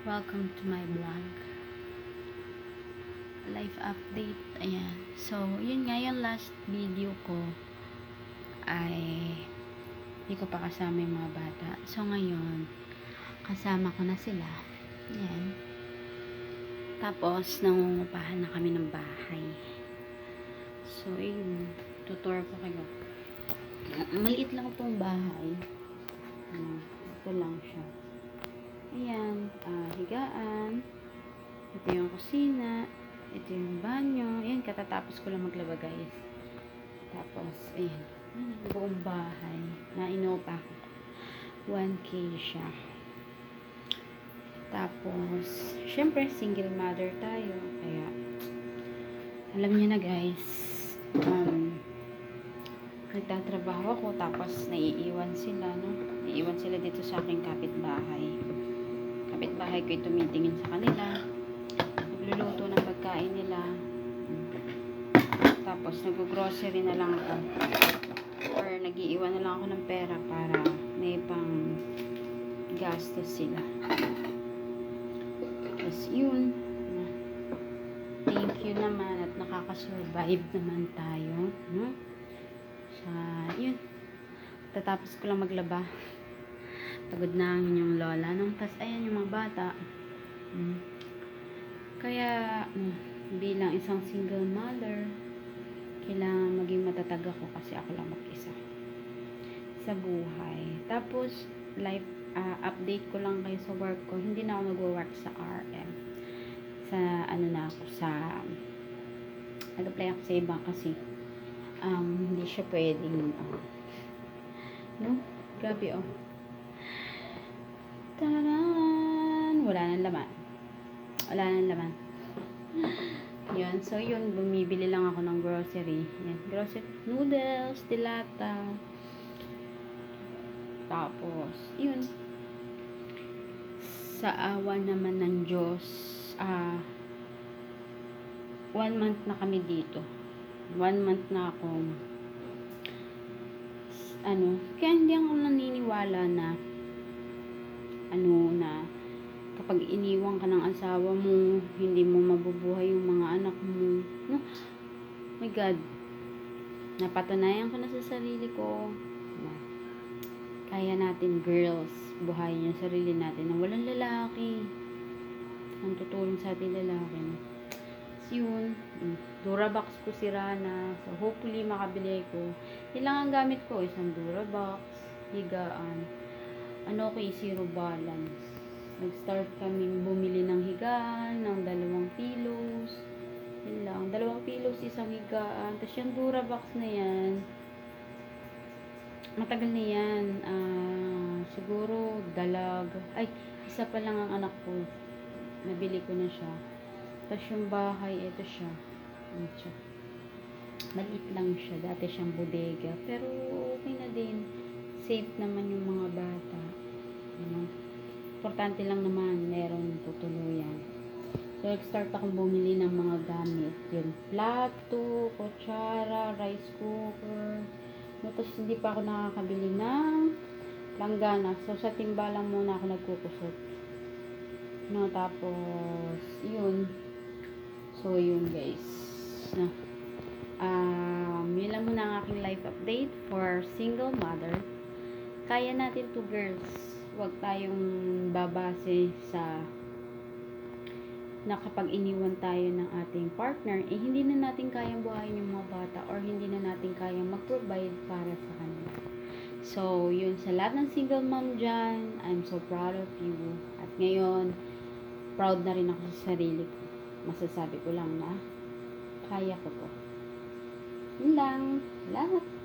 Welcome to my vlog. Life update. Ayan. So, yun nga yung last video ko ay hindi ko pa kasama yung mga bata. So, ngayon, kasama ko na sila. Ayan. Tapos, nangungupahan na kami ng bahay. So, yun. Tutor ko kayo. Maliit lang itong bahay. Ano, ito lang siya. Ayan, ah, higaan. Ito yung kusina. Ito yung banyo. Ayan, katatapos ko lang maglaba, guys. Tapos, ayan. Ayan, buong bahay. Na inopa ko. 1K siya. Tapos, syempre, single mother tayo. Kaya, alam niyo na, guys. Um, nagtatrabaho ako tapos naiiwan sila no naiiwan sila dito sa aking kapitbahay kapitbahay ko tumitingin sa kanila. Nagluluto ng pagkain nila. Tapos nag-grocery na lang ako. Or nagiiwan na lang ako ng pera para may pang gastos sila. Tapos yun. Thank you naman at nakakasurvive naman tayo no? sa yun. Tatapos ko lang maglaba pagod na ang inyong lola nung tas ayan yung mga bata Mm. kaya mm, bilang isang single mother kailangan maging matatag ako kasi ako lang mag-isa sa buhay tapos life ah, update ko lang kayo sa work ko hindi na ako nag-work sa RM sa ano na ako sa nag-apply ako sa iba kasi um, hindi siya pwedeng uh, no? Grabe oh. Taran! Wala nang laman. Wala nang laman. Yun. So, yun. Bumibili lang ako ng grocery. Yan. Grocery. Noodles, dilata. Tapos, yun. Sa awa naman ng Diyos, ah, one month na kami dito. One month na ako ano, kaya hindi ako naniniwala na ano na kapag iniwan ka ng asawa mo, hindi mo mabubuhay yung mga anak mo. No? My God. Napatunayan ko na sa sarili ko na kaya natin girls buhayin yung sarili natin na walang lalaki. Ang tutulong sa atin lalaki. So, yun. Durabox ko si Rana. So, hopefully, makabili ko. Yun lang ang gamit ko. Isang Durabox, higaan. Ano ko, zero balance. Nag-start kaming bumili ng higaan, ng dalawang pillows. Yun lang. Dalawang pillows, isang higaan. Tapos yung Durabox na yan, matagal na yan. Ah, siguro, dalag. Ay, isa pa lang ang anak ko. Nabili ko na siya. Tapos yung bahay, ito siya. Ano siya. Maliit lang siya. Dati siyang bodega. Pero okay na din. Safe naman yung mga bata. Ano? Importante lang naman, meron tutuluyan. So, nag-start akong bumili ng mga gamit. Yung plato, kutsara, rice cooker. No, tapos hindi pa ako nakakabili ng langgana. So, sa timbalang muna ako nagkukusot. No, tapos, yun. So, yun guys. Na, um, yun lang muna ang aking life update for single mother. Kaya natin to girls. Huwag tayong babase sa na kapag iniwan tayo ng ating partner, eh hindi na natin kayang buhayin yung mga bata or hindi na natin kayang mag-provide para sa kanila. So, yun, sa lahat ng single mom dyan, I'm so proud of you. At ngayon, proud na rin ako sa sarili ko. Masasabi ko lang na kaya ko to. Yun lang. Salamat.